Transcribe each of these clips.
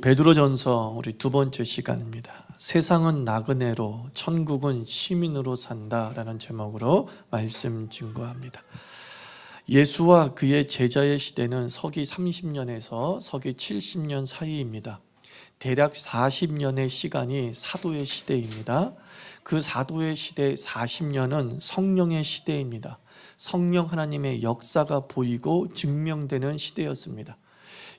베드로전서 우리 두 번째 시간입니다. 세상은 나그네로 천국은 시민으로 산다라는 제목으로 말씀 증거합니다. 예수와 그의 제자의 시대는 서기 30년에서 서기 70년 사이입니다. 대략 40년의 시간이 사도의 시대입니다. 그 사도의 시대 40년은 성령의 시대입니다. 성령 하나님의 역사가 보이고 증명되는 시대였습니다.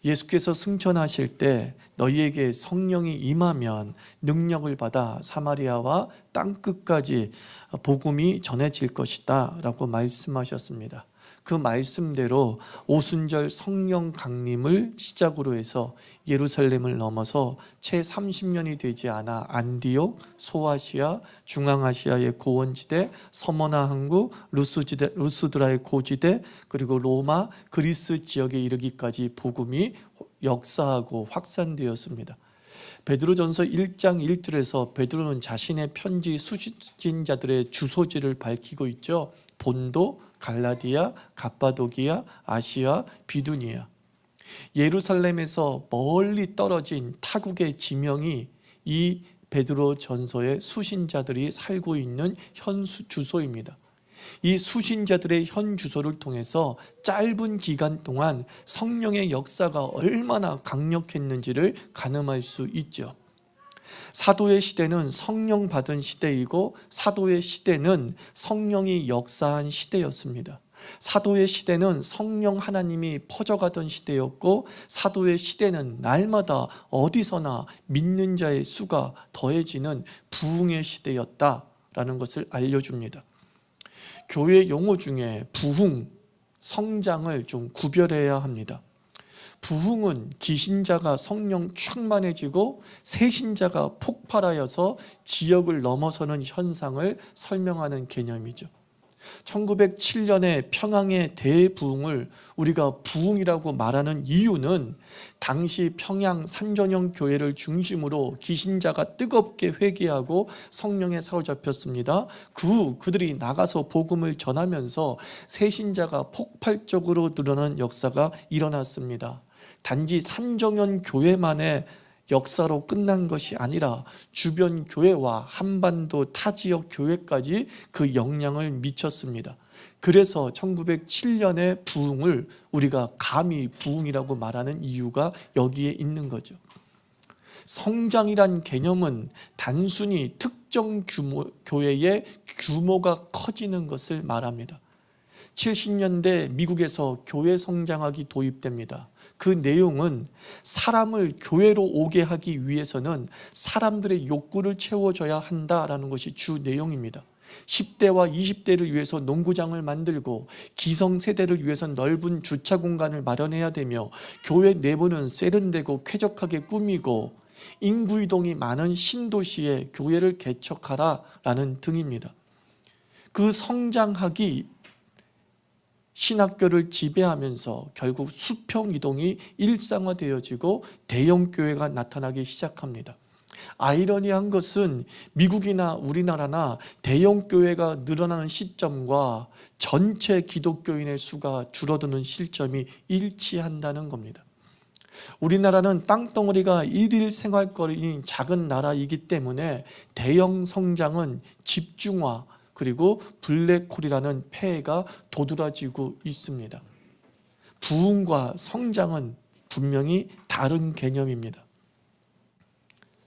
예수께서 승천하실 때 너희에게 성령이 임하면 능력을 받아 사마리아와 땅 끝까지 복음이 전해질 것이다 라고 말씀하셨습니다. 그 말씀대로 오순절 성령 강림을 시작으로 해서 예루살렘을 넘어서 채 30년이 되지 않아 안디옥, 소아시아, 중앙아시아의 고원지대, 서머나 항구, 루스지대, 루스드라의 고지대, 그리고 로마, 그리스 지역에 이르기까지 복음이 역사하고 확산되었습니다. 베드로전서 1장 1절에서 베드로는 자신의 편지 수신자들의 주소지를 밝히고 있죠. 본도, 갈라디아, 갑바도기아, 아시아, 비두니아. 예루살렘에서 멀리 떨어진 타국의 지명이 이 베드로 전서의 수신자들이 살고 있는 현 주소입니다. 이 수신자들의 현 주소를 통해서 짧은 기간 동안 성령의 역사가 얼마나 강력했는지를 가늠할 수 있죠. 사도의 시대는 성령 받은 시대이고 사도의 시대는 성령이 역사한 시대였습니다. 사도의 시대는 성령 하나님이 퍼져가던 시대였고 사도의 시대는 날마다 어디서나 믿는 자의 수가 더해지는 부흥의 시대였다라는 것을 알려줍니다. 교회 용어 중에 부흥, 성장을 좀 구별해야 합니다. 부흥은 기신자가 성령 충만해지고 새신자가 폭발하여서 지역을 넘어서는 현상을 설명하는 개념이죠. 1907년에 평양의 대부흥을 우리가 부흥이라고 말하는 이유는 당시 평양 산전형 교회를 중심으로 기신자가 뜨겁게 회개하고 성령에 사로잡혔습니다. 그 후 그들이 나가서 복음을 전하면서 새신자가 폭발적으로 늘어나는 역사가 일어났습니다. 단지 산정현 교회만의 역사로 끝난 것이 아니라 주변 교회와 한반도 타 지역 교회까지 그 영향을 미쳤습니다. 그래서 1907년의 부흥을 우리가 감히 부흥이라고 말하는 이유가 여기에 있는 거죠. 성장이란 개념은 단순히 특정 규모, 교회의 규모가 커지는 것을 말합니다. 70년대 미국에서 교회 성장학이 도입됩니다. 그 내용은 사람을 교회로 오게 하기 위해서는 사람들의 욕구를 채워줘야 한다라는 것이 주 내용입니다. 10대와 20대를 위해서 농구장을 만들고 기성세대를 위해서 넓은 주차 공간을 마련해야 되며 교회 내부는 세련되고 쾌적하게 꾸미고 인구 이동이 많은 신도시에 교회를 개척하라 라는 등입니다. 그 성장학이 신학교를 지배하면서 결국 수평 이동이 일상화되어지고 대형 교회가 나타나기 시작합니다. 아이러니한 것은 미국이나 우리나라나 대형 교회가 늘어나는 시점과 전체 기독교인의 수가 줄어드는 실점이 일치한다는 겁니다. 우리나라는 땅덩어리가 일일 생활거리인 작은 나라이기 때문에 대형 성장은 집중화, 그리고 블랙홀이라는 폐해가 도드라지고 있습니다. 부흥과 성장은 분명히 다른 개념입니다.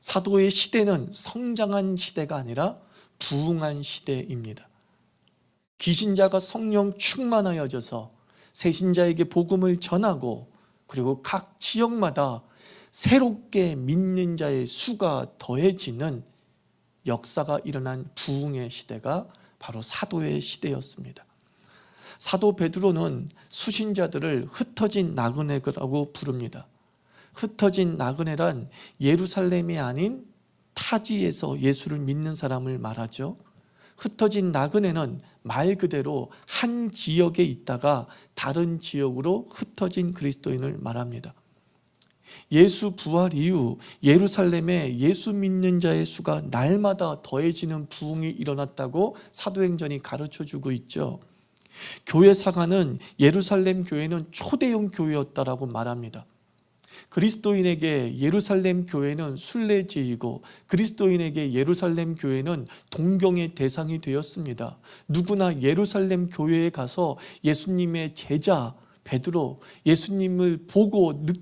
사도의 시대는 성장한 시대가 아니라 부흥한 시대입니다. 기신자가 성령 충만하여져서 새신자에게 복음을 전하고 그리고 각 지역마다 새롭게 믿는 자의 수가 더해지는 역사가 일어난 부흥의 시대가 바로 사도의 시대였습니다. 사도 베드로는 수신자들을 흩어진 나그네라고 부릅니다. 흩어진 나그네란 예루살렘이 아닌 타지에서 예수를 믿는 사람을 말하죠. 흩어진 나그네는 말 그대로 한 지역에 있다가 다른 지역으로 흩어진 그리스도인을 말합니다. 예수 부활 이후 예루살렘에 예수 믿는 자의 수가 날마다 더해지는 부흥이 일어났다고 사도행전이 가르쳐 주고 있죠. 교회 사가는 예루살렘 교회는 초대형 교회였다라고 말합니다. 그리스도인에게 예루살렘 교회는 순례지이고 그리스도인에게 예루살렘 교회는 동경의 대상이 되었습니다. 누구나 예루살렘 교회에 가서 예수님의 제자 베드로, 예수님을 보고 느-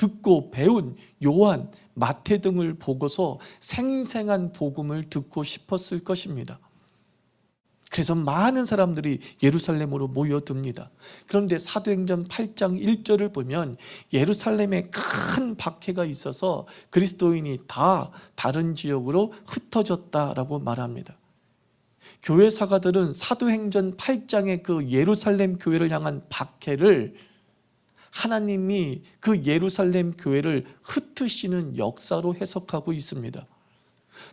듣고 배운 요한, 마태 등을 보고서 생생한 복음을 듣고 싶었을 것입니다. 그래서 많은 사람들이 예루살렘으로 모여듭니다. 그런데 사도행전 8장 1절을 보면 예루살렘에 큰 박해가 있어서 그리스도인이 다 다른 지역으로 흩어졌다라고 말합니다. 교회 사가들은 사도행전 8장의 그 예루살렘 교회를 향한 박해를 하나님이 그 예루살렘 교회를 흩으시는 역사로 해석하고 있습니다.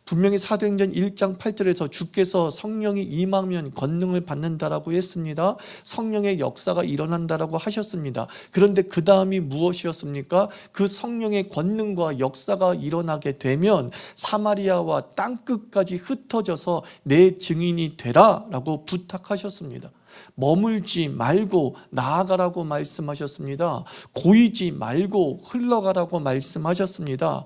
분명히 사도행전 1장 8절에서 주께서 성령이 임하면 권능을 받는다라고 했습니다. 성령의 역사가 일어난다라고 하셨습니다. 그런데 그 다음이 무엇이었습니까? 그 성령의 권능과 역사가 일어나게 되면 사마리아와 땅 끝까지 흩어져서 내 증인이 되라라고 부탁하셨습니다. 머물지 말고 나아가라고 말씀하셨습니다. 고이지 말고 흘러가라고 말씀하셨습니다.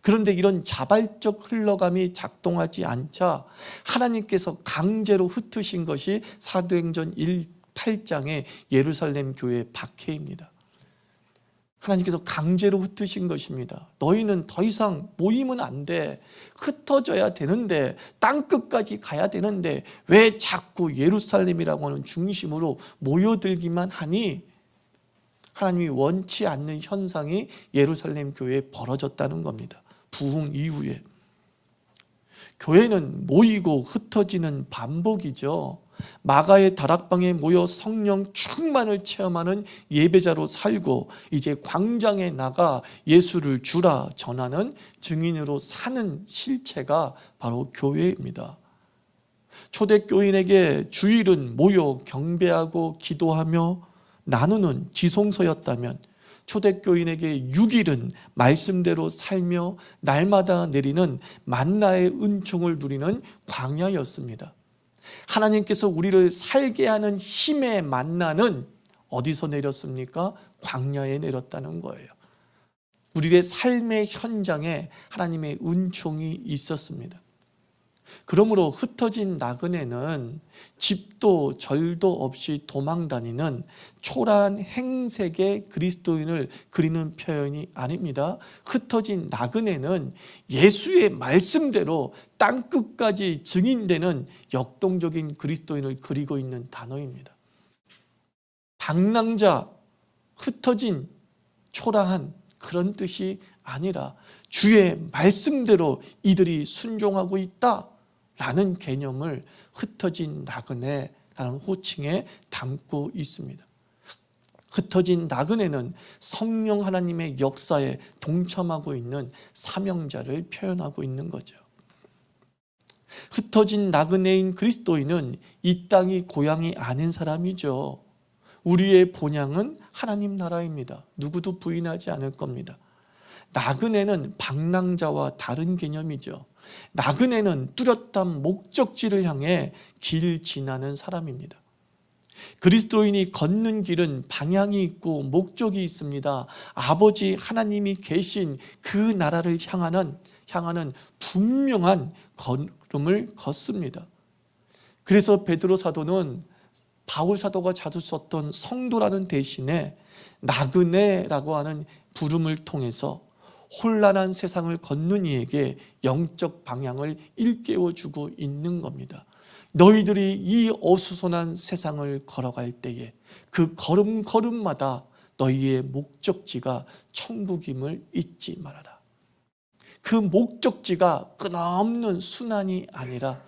그런데 이런 자발적 흘러감이 작동하지 않자 하나님께서 강제로 흩으신 것이 사도행전 1, 8장의 예루살렘 교회 박해입니다. 하나님께서 강제로 흩으신 것입니다. 너희는 더 이상 모이면 안 돼. 흩어져야 되는데, 땅 끝까지 가야 되는데, 왜 자꾸 예루살렘이라고 하는 중심으로 모여들기만 하니? 하나님이 원치 않는 현상이 예루살렘 교회에 벌어졌다는 겁니다. 부흥 이후에. 교회는 모이고 흩어지는 반복이죠. 마가의 다락방에 모여 성령 충만을 체험하는 예배자로 살고 이제 광장에 나가 예수를 주라 전하는 증인으로 사는 실체가 바로 교회입니다. 초대교인에게 주일은 모여 경배하고 기도하며 나누는 지성소였다면 초대교인에게 6일은 말씀대로 살며 날마다 내리는 만나의 은총을 누리는 광야였습니다. 하나님께서 우리를 살게 하는 힘의 만나는 어디서 내렸습니까? 광야에 내렸다는 거예요. 우리의 삶의 현장에 하나님의 은총이 있었습니다. 그러므로 흩어진 나그네는 집도 절도 없이 도망 다니는 초라한 행색의 그리스도인을 그리는 표현이 아닙니다. 흩어진 나그네는 예수의 말씀대로 땅 끝까지 증인되는 역동적인 그리스도인을 그리고 있는 단어입니다. 방랑자, 흩어진 초라한 그런 뜻이 아니라 주의 말씀대로 이들이 순종하고 있다. 라는 개념을 흩어진 나그네라는 호칭에 담고 있습니다. 흩어진 나그네는 성령 하나님의 역사에 동참하고 있는 사명자를 표현하고 있는 거죠. 흩어진 나그네인 그리스도인은 이 땅이 고향이 아닌 사람이죠. 우리의 본향은 하나님 나라입니다. 누구도 부인하지 않을 겁니다. 나그네는 방랑자와 다른 개념이죠. 나그네는 뚜렷한 목적지를 향해 길 지나는 사람입니다. 그리스도인이 걷는 길은 방향이 있고 목적이 있습니다. 아버지 하나님이 계신 그 나라를 향하는 향하는 분명한 걸음을 걷습니다. 그래서 베드로 사도는 바울 사도가 자주 썼던 성도라는 대신에 나그네라고 하는 부름을 통해서 혼란한 세상을 걷는 이에게 영적 방향을 일깨워 주고 있는 겁니다. 너희들이 이 어수선한 세상을 걸어갈 때에 그 걸음걸음마다 너희의 목적지가 천국임을 잊지 말아라. 그 목적지가 끊임없는 순환이 아니라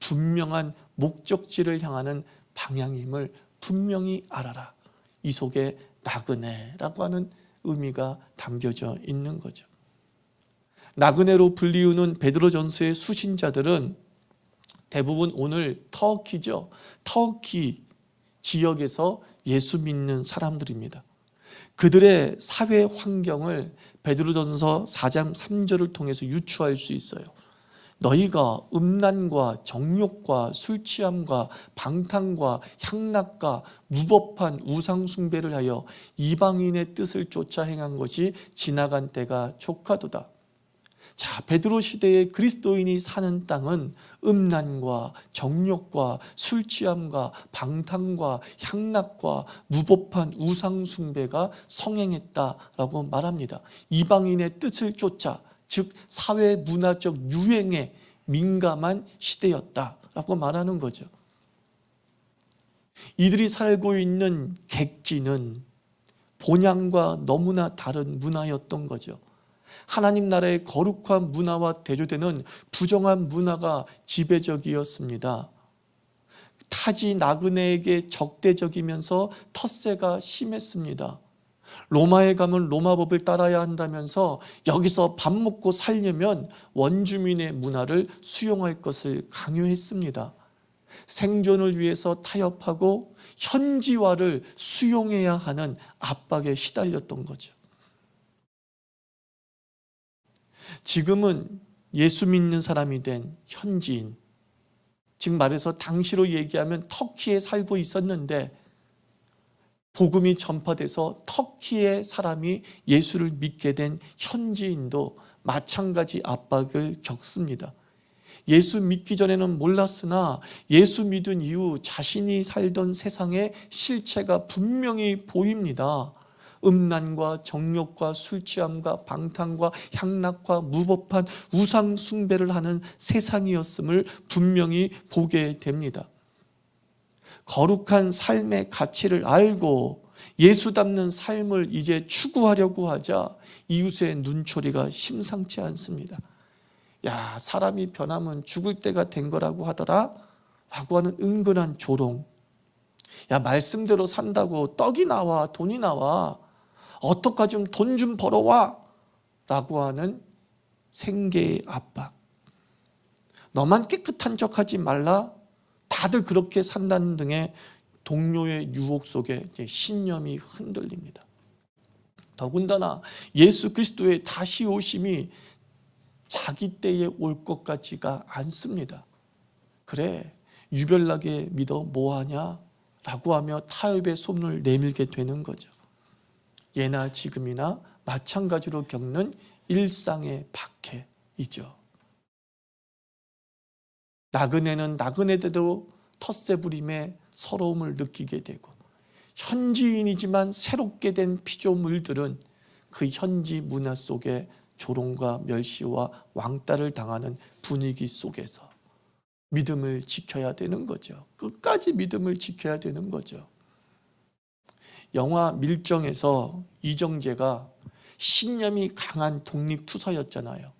분명한 목적지를 향하는 방향임을 분명히 알아라. 이 속에 나그네라고 하는 의미가 담겨져 있는 거죠. 나그네로 불리우는 베드로전서의 수신자들은 대부분 오늘 터키죠. 터키 지역에서 예수 믿는 사람들입니다. 그들의 사회 환경을 베드로전서 4장 3절을 통해서 유추할 수 있어요. 너희가 음란과 정욕과 술 취함과 방탕과 향락과 무법한 우상 숭배를 하여 이방인의 뜻을 쫓아 행한 것이 지나간 때가 족하도다. 자, 베드로 시대의 그리스도인이 사는 땅은 음란과 정욕과 술 취함과 방탕과 향락과 무법한 우상 숭배가 성행했다라고 말합니다. 이방인의 뜻을 쫓아 즉 사회 문화적 유행에 민감한 시대였다라고 말하는 거죠. 이들이 살고 있는 객지는 본향과 너무나 다른 문화였던 거죠. 하나님 나라의 거룩한 문화와 대조되는 부정한 문화가 지배적이었습니다. 타지 나그네에게 적대적이면서 텃세가 심했습니다. 로마에 가면 로마 법을 따라야 한다면서 여기서 밥 먹고 살려면 원주민의 문화를 수용할 것을 강요했습니다. 생존을 위해서 타협하고 현지화를 수용해야 하는 압박에 시달렸던 거죠. 지금은 예수 믿는 사람이 된 현지인, 즉 말해서 당시로 얘기하면 터키에 살고 있었는데 복음이 전파돼서 터키의 사람이 예수를 믿게 된 현지인도 마찬가지 압박을 겪습니다. 예수 믿기 전에는 몰랐으나 예수 믿은 이후 자신이 살던 세상의 실체가 분명히 보입니다. 음란과 정욕과 술 취함과 방탕과 향락과 무법한 우상 숭배를 하는 세상이었음을 분명히 보게 됩니다. 거룩한 삶의 가치를 알고 예수 닮는 삶을 이제 추구하려고 하자 이웃의 눈초리가 심상치 않습니다. 야, 사람이 변하면 죽을 때가 된 거라고 하더라? 라고 하는 은근한 조롱. 야, 말씀대로 산다고 떡이 나와, 돈이 나와. 어떡하 좀 돈 좀 벌어와. 라고 하는 생계의 압박. 너만 깨끗한 척 하지 말라. 다들 그렇게 산다는 등의 동료의 유혹 속에 신념이 흔들립니다. 더군다나 예수 그리스도의 다시 오심이 자기 때에 올 것 같지가 않습니다. 그래 유별나게 믿어 뭐하냐? 라고 하며 타협의 손을 내밀게 되는 거죠. 예나 지금이나 마찬가지로 겪는 일상의 박해이죠. 나그네는 나그네대로 텃세 부림에 서러움을 느끼게 되고 현지인이지만 새롭게 된 피조물들은 그 현지 문화 속에 조롱과 멸시와 왕따를 당하는 분위기 속에서 믿음을 지켜야 되는 거죠. 끝까지 믿음을 지켜야 되는 거죠. 영화 밀정에서 이정재가 신념이 강한 독립투사였잖아요.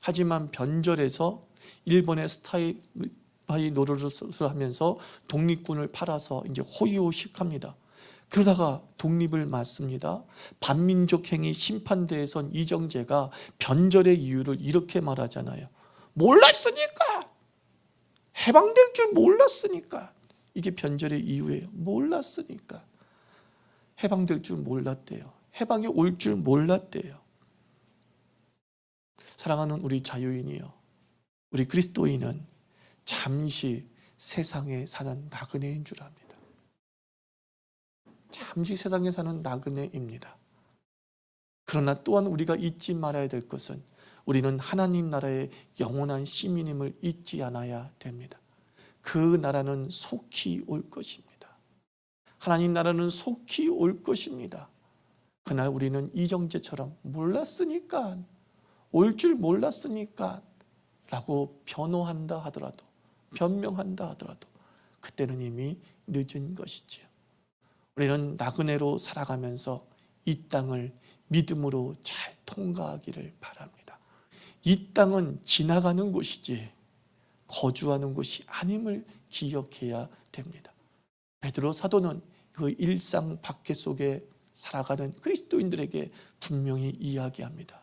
하지만 변절에서 일본의 스타이 노릇을 하면서 독립군을 팔아서 이제 호의호식합니다. 그러다가 독립을 맞습니다. 반민족 행위 심판대에선 이정재가 변절의 이유를 이렇게 말하잖아요. 몰랐으니까. 해방될 줄 몰랐으니까. 이게 변절의 이유예요. 몰랐으니까. 해방될 줄 몰랐대요. 해방이 올 줄 몰랐대요. 사랑하는 우리 자유인이요. 우리 그리스도인은 잠시 세상에 사는 나그네인 줄 압니다. 잠시 세상에 사는 나그네입니다. 그러나 또한 우리가 잊지 말아야 될 것은 우리는 하나님 나라의 영원한 시민임을 잊지 않아야 됩니다. 그 나라는 속히 올 것입니다. 하나님 나라는 속히 올 것입니다. 그날 우리는 이정재처럼 몰랐으니까, 올 줄 몰랐으니까, 라고 변호한다 하더라도, 변명한다 하더라도, 그때는 이미 늦은 것이지요. 우리는 나그네로 살아가면서 이 땅을 믿음으로 잘 통과하기를 바랍니다. 이 땅은 지나가는 곳이지 거주하는 곳이 아님을 기억해야 됩니다. 베드로 사도는 그 일상 밖에 속에 살아가는 그리스도인들에게 분명히 이야기합니다.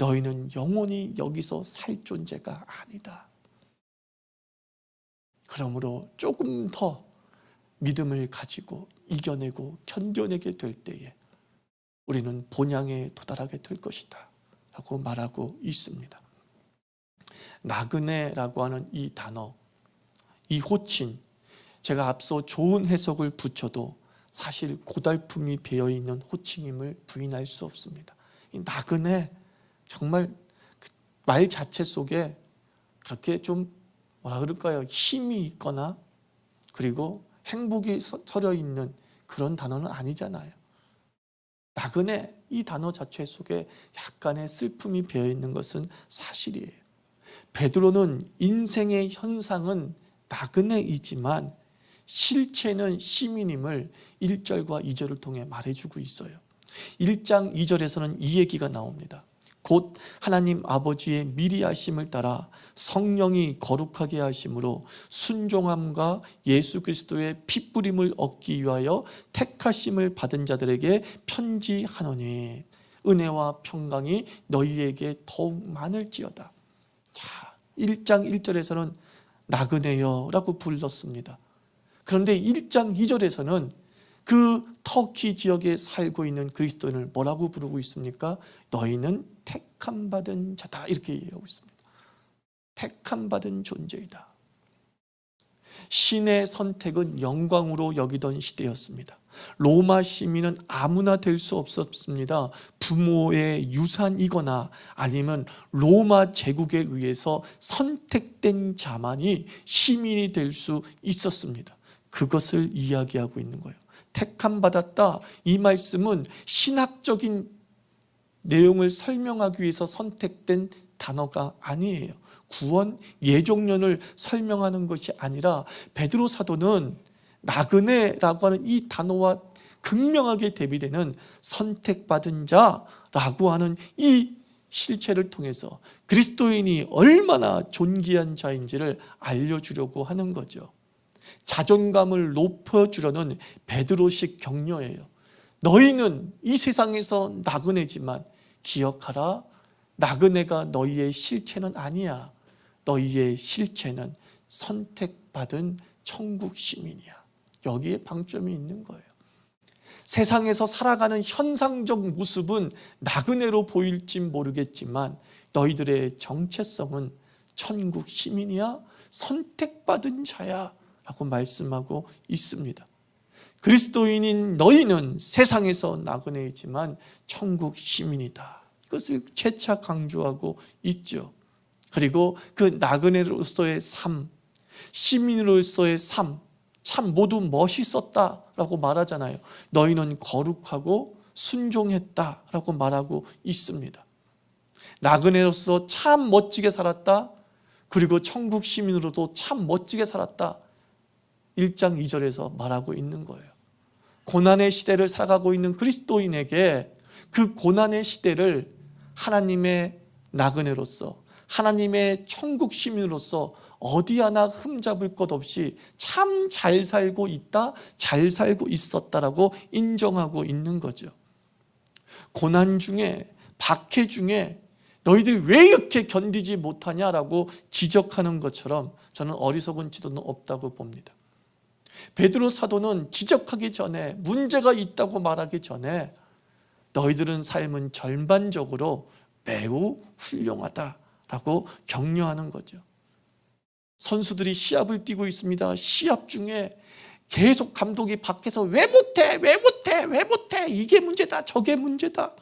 너희는 영원히 여기서 살 존재가 아니다. 그러므로 조금 더 믿음을 가지고 이겨내고 견뎌내게 될 때에 우리는 본향에 도달하게 될 것이다. 라고 말하고 있습니다. 나그네라고 하는 이 단어, 이 호칭, 제가 앞서 좋은 해석을 붙여도 사실 고달픔이 배어 있는 호칭임을 부인할 수 없습니다. 이 나그네 정말 그 말 자체 속에 그렇게 좀 뭐라 그럴까요? 힘이 있거나 그리고 행복이 서- 서려 있는 그런 단어는 아니잖아요. 나그네 이 단어 자체 속에 약간의 슬픔이 배어 있는 것은 사실이에요. 베드로는 인생의 현상은 나그네이지만 실체는 시민임을 1절과 2절을 통해 말해주고 있어요. 1장 2절에서는 이 얘기가 나옵니다. 곧 하나님 아버지의 미리 하심을 따라 성령이 거룩하게 하심으로 순종함과 예수 그리스도의 핏부림을 얻기 위하여 택하심을 받은 자들에게 편지하노니 은혜와 평강이 너희에게 더욱 많을지어다. 자, 1장 1절에서는 나그네여라고 불렀습니다. 그런데 1장 2절에서는 그 터키 지역에 살고 있는 그리스도인을 뭐라고 부르고 있습니까? 너희는 택함 받은 자다 이렇게 얘기하고 있습니다. 택함 받은 존재이다. 신의 선택은 영광으로 여기던 시대였습니다. 로마 시민은 아무나 될 수 없었습니다. 부모의 유산이거나 아니면 로마 제국에 의해서 선택된 자만이 시민이 될 수 있었습니다. 그것을 이야기하고 있는 거예요. 택함 받았다. 이 말씀은 신학적인 내용을 설명하기 위해서 선택된 단어가 아니에요. 구원 예종련을 설명하는 것이 아니라 베드로 사도는 나그네라고 하는 이 단어와 극명하게 대비되는 선택받은 자라고 하는 이 실체를 통해서 그리스도인이 얼마나 존귀한 자인지를 알려주려고 하는 거죠. 자존감을 높여주려는 베드로식 격려예요. 너희는 이 세상에서 나그네지만 기억하라. 나그네가 너희의 실체는 아니야. 너희의 실체는 선택받은 천국 시민이야. 여기에 방점이 있는 거예요. 세상에서 살아가는 현상적 모습은 나그네로 보일지 모르겠지만 너희들의 정체성은 천국 시민이야. 선택받은 자야. 라고 말씀하고 있습니다. 그리스도인인 너희는 세상에서 나그네이지만 천국 시민이다. 이것을 재차 강조하고 있죠. 그리고 그 나그네로서의 삶, 시민으로서의 삶, 참 모두 멋있었다라고 말하잖아요. 너희는 거룩하고 순종했다라고 말하고 있습니다. 나그네로서 참 멋지게 살았다. 그리고 천국 시민으로도 참 멋지게 살았다. 1장 2절에서 말하고 있는 거예요. 고난의 시대를 살아가고 있는 그리스도인에게 그 고난의 시대를 하나님의 나그네로서 하나님의 천국 시민으로서 어디 하나 흠잡을 것 없이 참 잘 살고 있다, 잘 살고 있었다라고 인정하고 있는 거죠. 고난 중에 박해 중에 너희들이 왜 이렇게 견디지 못하냐라고 지적하는 것처럼 저는 어리석은 지도는 없다고 봅니다. 베드로 사도는 지적하기 전에 문제가 있다고 말하기 전에 너희들은 삶은 전반적으로 매우 훌륭하다라고 격려하는 거죠. 선수들이 시합을 뛰고 있습니다. 시합 중에 계속 감독이 밖에서 왜 못해? 왜 못해? 왜 못해? 이게 문제다. 저게 문제다.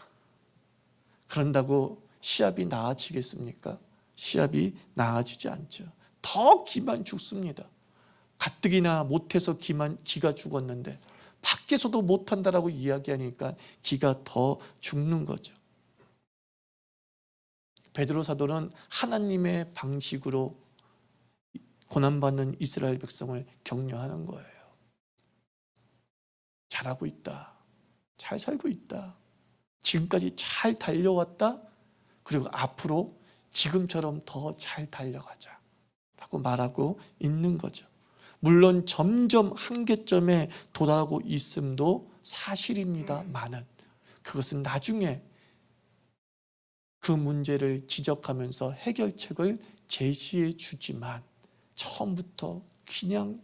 그런다고 시합이 나아지겠습니까? 시합이 나아지지 않죠. 더 기만 죽습니다. 가뜩이나 못해서 기만, 기가 죽었는데 밖에서도 못한다라고 이야기하니까 기가 더 죽는 거죠. 베드로 사도는 하나님의 방식으로 고난받는 이스라엘 백성을 격려하는 거예요. 잘하고 있다. 잘 살고 있다. 지금까지 잘 달려왔다. 그리고 앞으로 지금처럼 더 잘 달려가자. 라고 말하고 있는 거죠. 물론 점점 한계점에 도달하고 있음도 사실입니다만은 그것은 나중에 그 문제를 지적하면서 해결책을 제시해 주지만 처음부터 그냥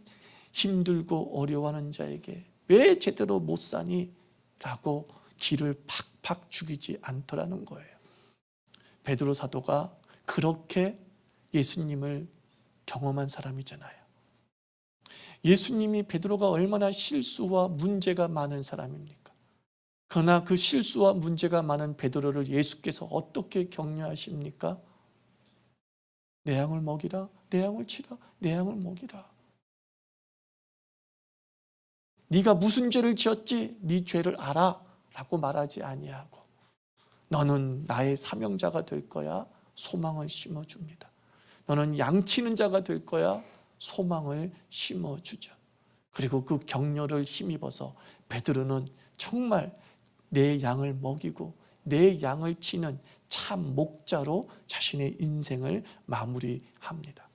힘들고 어려워하는 자에게 왜 제대로 못 사니? 라고 길을 팍팍 죽이지 않더라는 거예요. 베드로 사도가 그렇게 예수님을 경험한 사람이잖아요. 예수님이 베드로가 얼마나 실수와 문제가 많은 사람입니까? 그러나 그 실수와 문제가 많은 베드로를 예수께서 어떻게 격려하십니까? 내 양을 먹이라, 내 양을 치라, 내 양을 먹이라. 네가 무슨 죄를 지었지? 네 죄를 알아. 라고 말하지 아니하고 너는 나의 사명자가 될 거야. 소망을 심어 줍니다. 너는 양치는 자가 될 거야. 소망을 심어 주죠. 그리고 그 격려를 힘입어서 베드로는 정말 내 양을 먹이고 내 양을 치는 참 목자로 자신의 인생을 마무리합니다.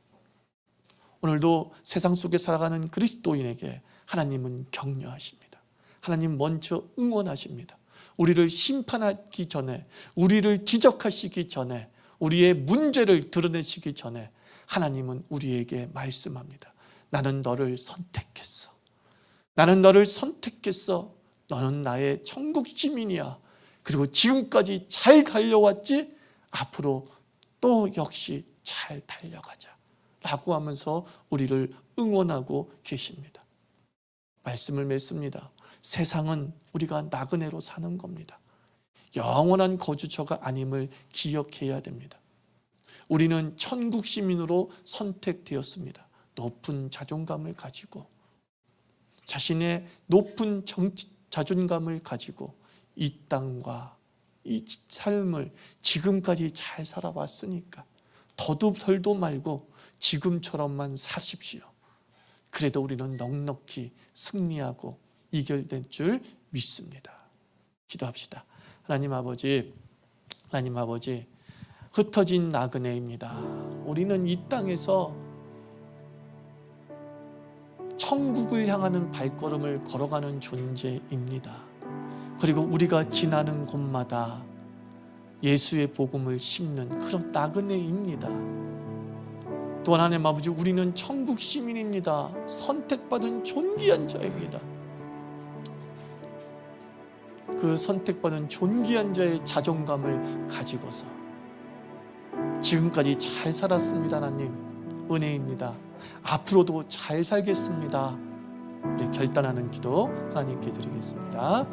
오늘도 세상 속에 살아가는 그리스도인에게 하나님은 격려하십니다. 하나님 먼저 응원하십니다. 우리를 심판하기 전에, 우리를 지적하시기 전에, 우리의 문제를 드러내시기 전에 하나님은 우리에게 말씀합니다. 나는 너를 선택했어. 나는 너를 선택했어. 너는 나의 천국 시민이야. 그리고 지금까지 잘 달려왔지? 앞으로 또 역시 잘 달려가자. 라고 하면서 우리를 응원하고 계십니다. 말씀을 맺습니다. 세상은 우리가 나그네로 사는 겁니다. 영원한 거주처가 아님을 기억해야 됩니다. 우리는 천국 시민으로 선택되었습니다. 높은 자존감을 가지고 자신의 높은 정치, 자존감을 가지고 이 땅과 이 삶을 지금까지 잘 살아왔으니까 더도 덜도 말고 지금처럼만 사십시오. 그래도 우리는 넉넉히 승리하고 이결된 줄 믿습니다. 기도합시다. 하나님 아버지, 하나님 아버지, 흩어진 나그네입니다. 우리는 이 땅에서 천국을 향하는 발걸음을 걸어가는 존재입니다. 그리고 우리가 지나는 곳마다 예수의 복음을 심는 그런 나그네입니다. 또 하나님 아버지, 우리는 천국 시민입니다. 선택받은 존귀한 자입니다. 그 선택받은 존귀한 자의 자존감을 가지고서 지금까지 잘 살았습니다, 하나님. 은혜입니다. 앞으로도 잘 살겠습니다. 우리 결단하는 기도 하나님께 드리겠습니다.